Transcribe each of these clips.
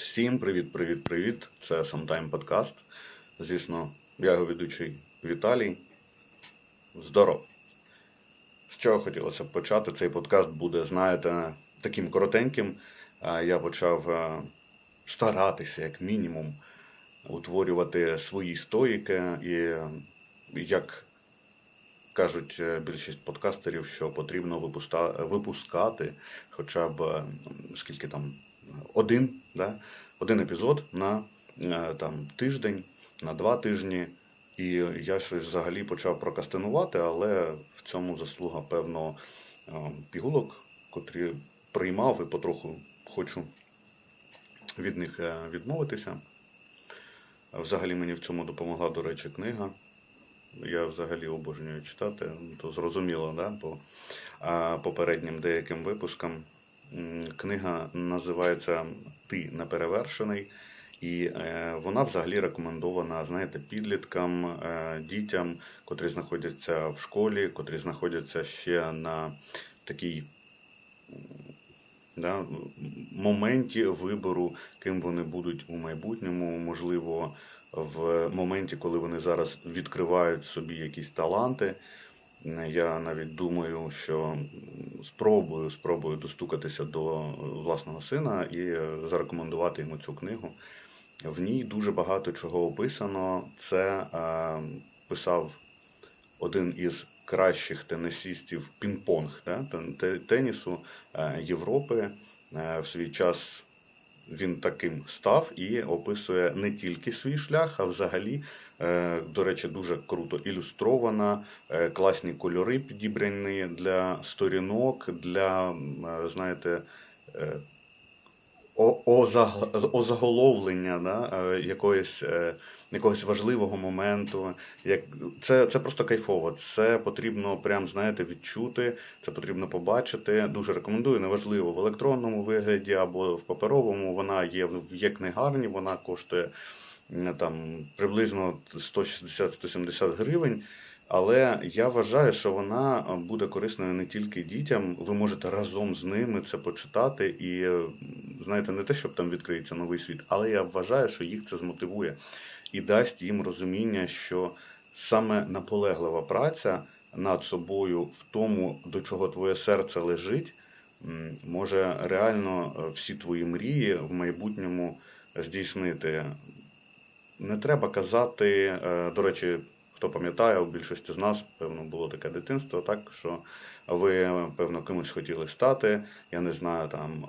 Всім привіт, привіт, привіт. Це Sometime Podcast. Звісно, я його ведучий Віталій. Здоров. З чого хотілося б почати? Цей подкаст буде, знаєте, таким коротеньким. Я почав е, старатися, як мінімум, утворювати свої стоїки. І, як кажуть е, більшість подкастерів, що потрібно випускати хоча б скільки там один, да? один епізод на е, там, тиждень, на два тижні. І я щось взагалі почав прокастинувати, але в цьому заслуга, певно, е, пігулок, котрі приймав і потроху хочу від них е, відмовитися. Взагалі мені в цьому допомогла, до речі, книга. Я взагалі обожнюю читати, то зрозуміло, да, по попереднім деяким випускам. Книга називається Ти неперевершений, і е, вона взагалі рекомендована, знаєте, підліткам, е, дітям, котрі знаходяться в школі, котрі знаходяться ще на такій да, моменті вибору, ким вони будуть у майбутньому, можливо, в моменті, коли вони зараз відкривають собі якісь таланти. Я навіть думаю, що спробую, спробую достукатися до власного сина і е, зарекомендувати йому цю книгу. В ній дуже багато чого описано. Це е, писав один із кращих тенісістів пінг-понг да, тенісу е, Європи. Е, В свій час він таким став і описує не тільки свій шлях, а взагалі, е, до речі, дуже круто ілюстрована, е, класні кольори підібрані для сторінок, для, е, знаєте, озаголовлення да, е, якоїсь, е, якогось важливого моменту. Як, це, це просто кайфово. Це потрібно прям, знаєте, відчути, це потрібно побачити. Дуже рекомендую, неважливо в електронному вигляді або в паперовому. Вона є в є книгарні, вона коштує там приблизно 160-170 гривень. Але я вважаю, що вона е, буде корисною не тільки дітям. Ви можете разом з ними це почитати, і е, знаєте, не те, щоб там відкриється новий світ, але я вважаю, що їх це змотивує і дасть їм розуміння, що саме наполеглива праця над собою в тому, до чого твоє серце лежить, може реально е, всі твої мрії в майбутньому здійснити. Не треба казати, до речі, хто пам'ятає, у більшості з нас, певно, було таке дитинство, так що ви, певно, кимось хотіли стати, я не знаю, там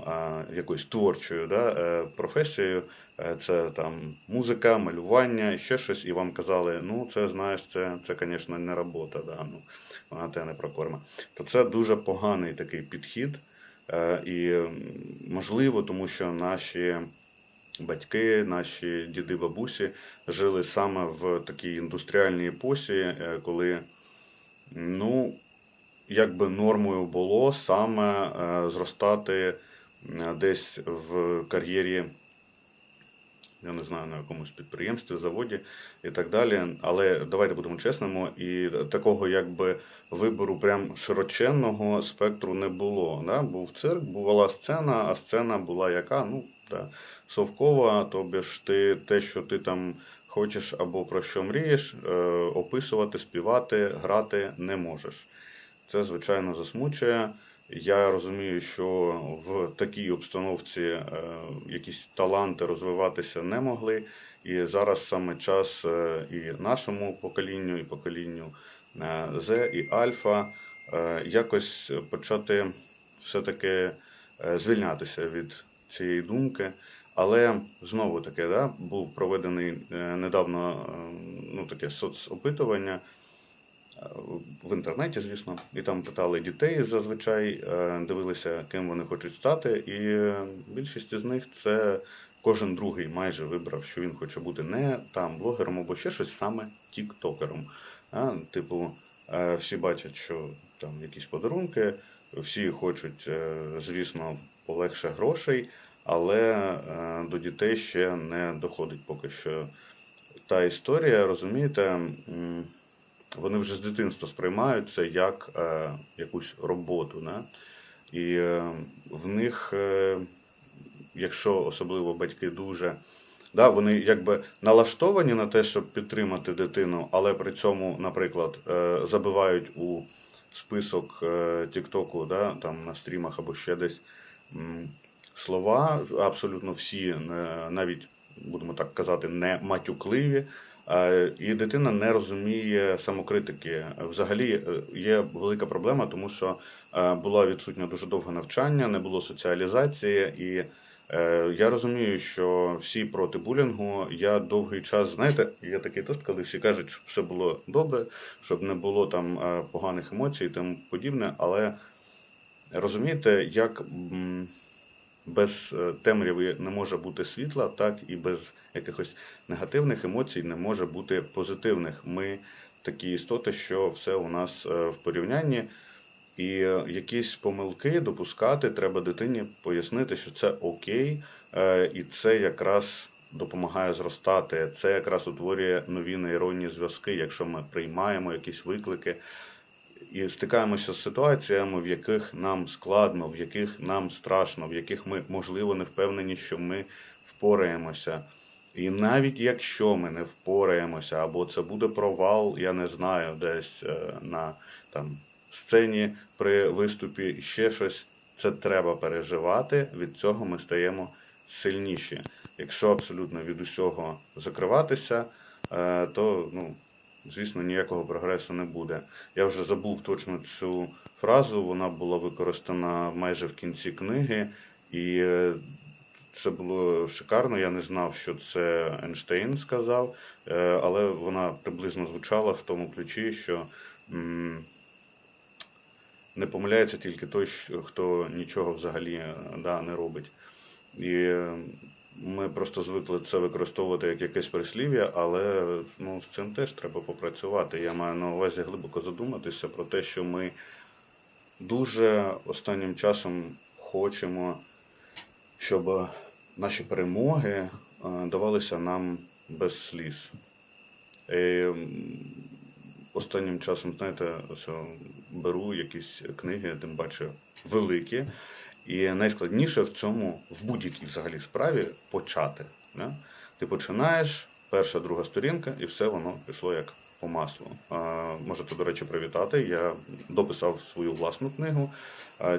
якоюсь творчою да, е, професією, Е, це там музика, малювання, ще щось, і вам казали, ну це знаєш, це, це звісно, не робота, да, ну, вона тебе не прокорме. То це дуже поганий такий підхід, е, і можливо, тому що наші батьки, наші діди, бабусі жили саме в такій індустріальній епосі, е, коли ну, якби нормою було саме е, зростати е, десь в кар'єрі, я не знаю, на якомусь підприємстві, заводі і так далі. Але давайте будемо чесними, і такого якби вибору прям широченного спектру не було. Да? Був цирк, була сцена, а сцена була яка? Ну, да, совкова, тобі ж ти те, що ти там хочеш або про що мрієш, е, описувати, співати, грати не можеш. Це, звичайно, засмучує. Я розумію, що в такій обстановці е, якісь таланти розвиватися не могли. І зараз саме час е, і нашому поколінню, і поколінню е, З і Альфа е, якось почати все-таки е, звільнятися від цієї думки. Але знову таки, да, був проведений е, недавно е, ну, таке соцопитування е, в інтернеті, звісно, і там питали дітей зазвичай, дивилися, ким вони хочуть стати, і більшість з них це кожен другий майже вибрав, що він хоче бути не там блогером або ще щось, саме тіктокером. Типу, всі бачать, що там якісь подарунки, всі хочуть, звісно, полегше грошей, але е, до дітей ще не доходить поки що та історія, розумієте, вони вже з дитинства сприймають це як е, якусь роботу. Не? І е, в них якщо особливо батьки дуже. Да, вони якби налаштовані на те, щоб підтримати дитину, але при цьому, наприклад, забивають у список Тіктоку, да, там на стрімах або ще десь слова, абсолютно всі, е, навіть будемо так казати, не матюкливі. Е, І дитина не розуміє самокритики. Взагалі е, є велика проблема, тому що була відсутня дуже довге навчання, не було соціалізації, і я розумію, що всі проти булінгу. Я довгий час, знаєте, є такий тест, коли всі кажуть, щоб все було добре, щоб не було там поганих емоцій і тому подібне, але розумієте, як без е, темряви не може бути світла, так і без якихось негативних емоцій не може бути позитивних. Ми такі істоти, що все у нас е, в порівнянні. І е, якісь помилки допускати треба дитині пояснити, що це окей, і це якраз допомагає зростати. Це якраз утворює нові нейронні зв'язки, якщо ми приймаємо якісь виклики і стикаємося з ситуаціями, в яких нам складно, в яких нам страшно, в яких ми, можливо, не впевнені, що ми впораємося. І навіть якщо ми не впораємося, або це буде провал, я не знаю, десь е, на там, сцені при виступі ще щось, це треба переживати. Від цього ми стаємо сильніші. Якщо абсолютно від усього закриватися, е, то ну, звісно, ніякого прогресу не буде. Я вже забув точно цю фразу, вона була використана майже в кінці книги, і е, це було шикарно. Я не знав, що це Ейнштейн сказав, е, але вона приблизно звучала в тому ключі, що не помиляється тільки той, хто нічого взагалі е, да, не робить. І ми просто звикли це використовувати як якесь прислів'я, але ну, з цим теж треба попрацювати. Я маю на увазі глибоко задуматися про те, що ми дуже останнім часом хочемо, щоб наші перемоги е, давалися нам без сліз. І останнім часом, знаєте, беру якісь книги, тим паче великі. І найскладніше в цьому, в будь-якій взагалі справі, почати. Не? Ти починаєш, перша, друга сторінка, і все воно пішло як по маслу. А, можете, до речі, привітати. Я дописав свою власну книгу.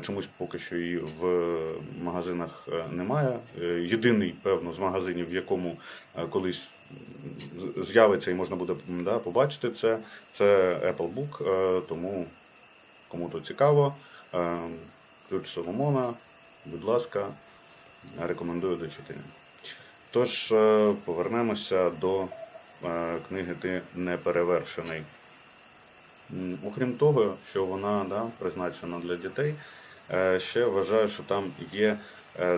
Чомусь поки що її в магазинах е, немає. Е, Єдиний, певно, з магазинів, в якому е, колись з'явиться і можна буде да, побачити це, це Apple Book. Тому кому то цікаво. Ключ Соломона, будь ласка, рекомендую до читання. Тож, е, повернемося до е, книги Ти неперевершений. Окрім того, що вона да, призначена для дітей, е, ще вважаю, що там є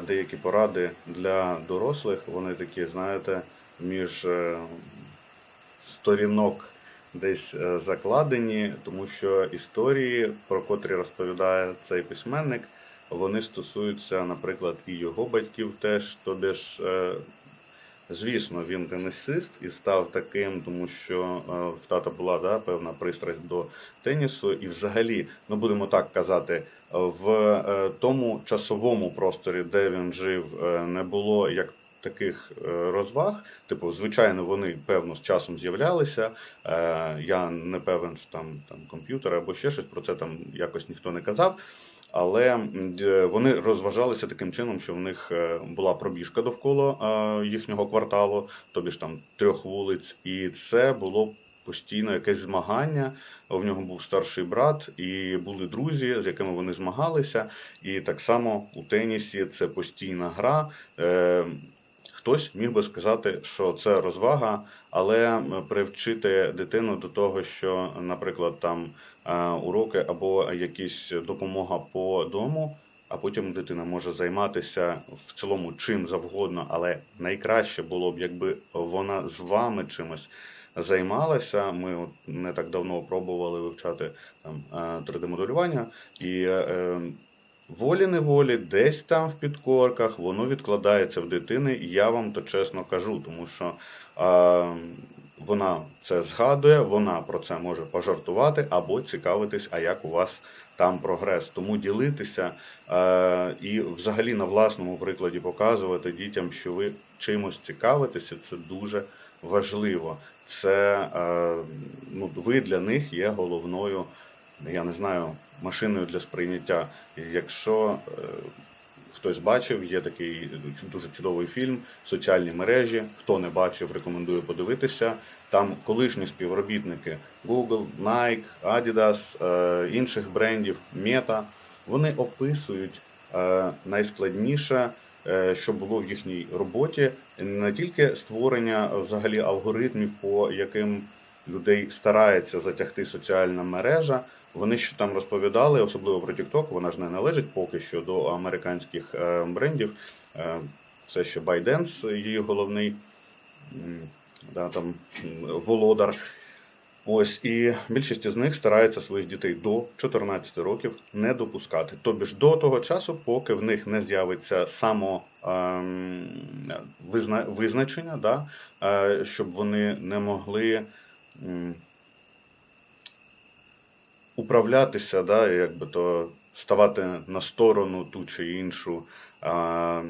деякі поради для дорослих. Вони такі, знаєте, між сторінок десь е, закладені, тому що історії, про котрі розповідає цей письменник, вони стосуються, наприклад, і його батьків теж, тобі ж. е, Звісно, він тенісист і став таким, тому що е, в тата була да, певна пристрасть до тенісу. І взагалі, ну будемо так казати, в тому часовому просторі, де він жив, не було як таких е, розваг. Типу, звичайно, вони певно з часом з'являлися. Е, Я не певен, що там, там комп'ютер або ще щось про це там якось ніхто не казав. Але вони розважалися таким чином, що в них е, була пробіжка довкола їхнього кварталу, тобі ж там трьох вулиць, і це було постійно якесь змагання. В нього був старший брат, і були друзі, з якими вони змагалися. І так само у тенісі це постійна гра. Е, Хтось міг би сказати, що це розвага, але привчити дитину до того, що, наприклад, там е, уроки або якісь допомога по дому, а потім дитина може займатися в цілому чим завгодно, але найкраще було б, якби вона з вами чимось займалася. Ми от не так давно пробували вивчати там 3D-моделювання, і е, волі-неволі, десь там в підкорках, воно відкладається в дитини, і я вам то чесно кажу, тому що е, вона це згадує, вона про це може пожартувати або цікавитись, а як у вас там прогрес. Тому ділитися е, і взагалі на власному прикладі показувати дітям, що ви чимось цікавитеся, це дуже важливо. Це е, ну, ви для них є головною, я не знаю, машиною для сприйняття. Якщо е, хтось бачив, є такий дуже чудовий фільм Соціальні мережі. Хто не бачив, рекомендую подивитися. Там колишні співробітники Google, Nike, Adidas, е, інших брендів, Meta, вони описують е, найскладніше, що було в їхній роботі, не тільки створення взагалі алгоритмів, по яким людей старається затягти соціальна мережа. Вони ще там розповідали, особливо про TikTok, вона ж не належить поки що до американських е, брендів. Е, Це ще ByteDance, її головний да, там, володар. Ось і більшість з них старається своїх дітей до 14 років не допускати. Тобі ж до того часу, поки в них не з'явиться само ем, визна, визначення, да, е, щоб вони не могли м, управлятися, да, якби то ставати на сторону ту чи іншу. А,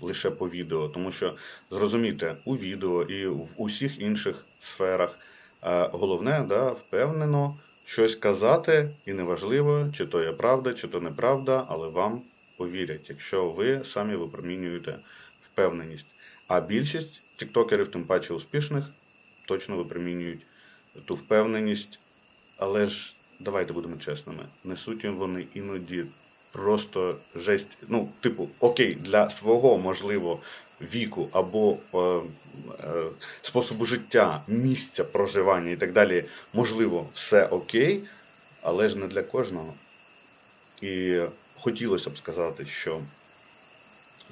лише по відео, тому що зрозумійте, у відео і в усіх інших сферах а, головне, да, впевнено щось казати, і неважливо, чи то є правда, чи то неправда, але вам повірять, якщо ви самі випромінюєте впевненість. А більшість тіктокерів, тим паче успішних, точно випромінюють ту впевненість, але ж давайте будемо чесними, несуть їм вони іноді просто жесть. Ну, типу, окей, для свого можливо віку або е, е, способу життя, місця проживання і так далі, можливо, все окей, але ж не для кожного. І хотілося б сказати, що е,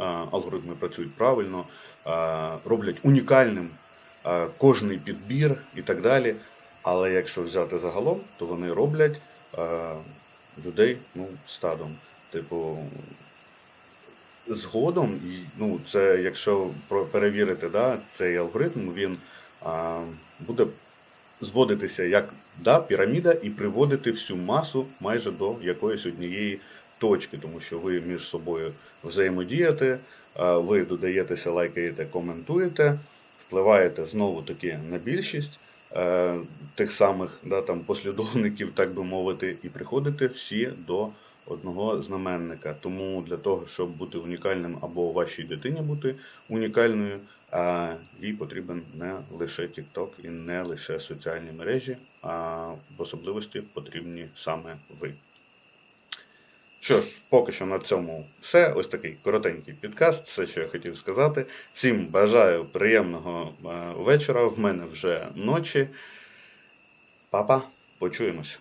алгоритми працюють правильно, е, роблять унікальним е, кожний підбір і так далі. Але якщо взяти загалом, то вони роблять е, людей ну, стадом. Типу, згодом, ну, це якщо перевірити, да, цей алгоритм, він а, буде зводитися як да, піраміда і приводити всю масу майже до якоїсь однієї точки, тому що ви між собою взаємодієте, а, ви додаєтеся, лайкаєте, коментуєте, впливаєте знову таки на більшість е, тих самих да, там, послідовників, так би мовити, і приходите всі до одного знаменника. Тому для того, щоб бути унікальним або вашій дитині бути унікальною, а їй потрібен не лише TikTok і не лише соціальні мережі, а в особливості потрібні саме ви. Що ж, поки що на цьому все. Ось такий коротенький підкаст, все, що я хотів сказати. Всім бажаю приємного е, вечора. В мене вже ночі. Папа, почуємось.